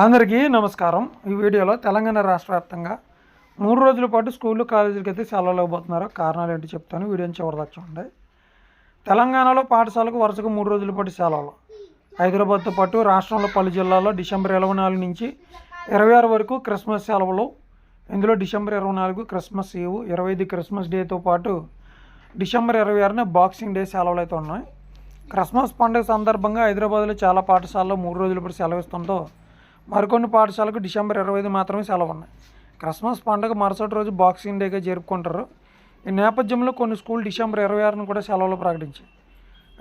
అందరికీ నమస్కారం. ఈ వీడియోలో తెలంగాణ రాష్ట్ర వ్యాప్తంగా మూడు రోజుల పాటు స్కూళ్ళు కాలేజీలకి అయితే సెలవులు ఇవ్వబోతున్నారు కారణాలు ఏంటి చెప్తాను. వీడియోని చివరిదాకా చూడండి. తెలంగాణలో పాఠశాలకు వరుసగా మూడు రోజుల పాటు సెలవులు. హైదరాబాద్తో పాటు రాష్ట్రంలో పలు జిల్లాల్లో డిసెంబర్ ఇరవై నాలుగు నుంచి ఇరవై ఆరు వరకు క్రిస్మస్ సెలవులు. ఇందులో డిసెంబర్ ఇరవై నాలుగు క్రిస్మస్ ఈవ్ ఇరవై ఐదు క్రిస్మస్ డేతో పాటు డిసెంబర్ ఇరవై ఆరున బాక్సింగ్ డే సెలవులు అయితే ఉన్నాయి. క్రిస్మస్ పండుగ సందర్భంగా హైదరాబాద్లో చాలా పాఠశాలలో మూడు రోజుల పాటు సెలవు ఇస్తుందో మరికొన్ని పాఠశాలకు డిసెంబర్ ఇరవై ఐదు మాత్రమే సెలవు ఉన్నాయి క్రిస్మస్ పండుగ మరుసటి రోజు బాక్సింగ్ డేగా జరుపుకుంటారు. ఈ నేపథ్యంలో కొన్ని స్కూల్ డిసెంబర్ ఇరవై ఆరును కూడా సెలవులు ప్రకటించాయి.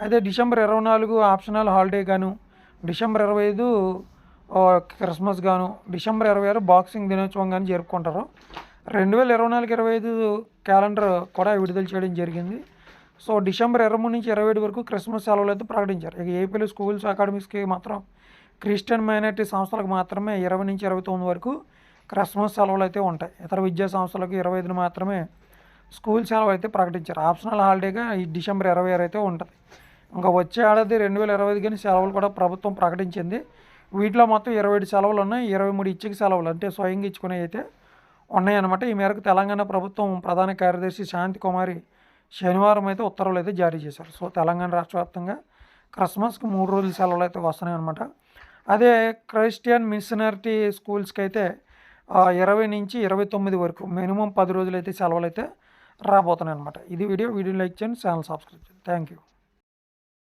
అయితే డిసెంబర్ ఇరవై నాలుగు ఆప్షనల్ హాలిడే గాను డిసెంబర్ ఇరవై ఐదు క్రిస్మస్ గాను డిసెంబర్ ఇరవై ఆరు బాక్సింగ్ దినోత్సవం కానీ జరుపుకుంటారు. రెండు వేల ఇరవై నాలుగు ఇరవై ఐదు క్యాలెండర్ కూడా విడుదల చేయడం జరిగింది. సో డిసెంబర్ ఇరవై మూడు నుంచి ఇరవై ఏడు వరకు క్రిస్మస్ సెలవులు అయితే ప్రకటించారు. ఇక ఏపీలో స్కూల్స్ అకాడమిక్స్కి మాత్రం క్రిస్టియన్ మైనారిటీ సంస్థలకు మాత్రమే ఇరవై నుంచి ఇరవై తొమ్మిది వరకు క్రిస్మస్ సెలవులు అయితే ఉంటాయి. ఇతర విద్యా సంస్థలకు ఇరవై ఐదున మాత్రమే స్కూల్ సెలవు అయితే ప్రకటించారు. ఆప్షనల్ హాలిడేగా ఈ డిసెంబర్ ఇరవై ఆరు అయితే ఉంటుంది. ఇంకా వచ్చే ఏడాది రెండు వేల ఇరవై ఐదు కానీ సెలవులు కూడా ప్రభుత్వం ప్రకటించింది. వీటిలో మొత్తం ఇరవై ఏడు సెలవులు ఉన్నాయి. ఇరవై మూడు ఇచ్చిక సెలవులు అంటే స్వయంగా ఇచ్చుకునే అయితే ఉన్నాయన్నమాట. ఈ మేరకు తెలంగాణ ప్రభుత్వం ప్రధాన కార్యదర్శి శాంతి కుమారి శనివారం అయితే ఉత్తర్వులు అయితే జారీ చేశారు. సో తెలంగాణ రాష్ట్ర వ్యాప్తంగా క్రిస్మస్కి మూడు రోజుల సెలవులు అయితే వస్తున్నాయి అనమాట అదే క్రైస్టియన్ మిషనరిటీ స్కూల్స్కి అయితే ఇరవై నుంచి ఇరవై తొమ్మిది వరకు మినిమం పది రోజులు అయితే సెలవులు అయితే రాబోతున్నాయి అనమాట ఇది వీడియో. వీడియో లైక్ చేయండి. ఛానల్ సబ్స్క్రైబ్ చేయండి. Thank you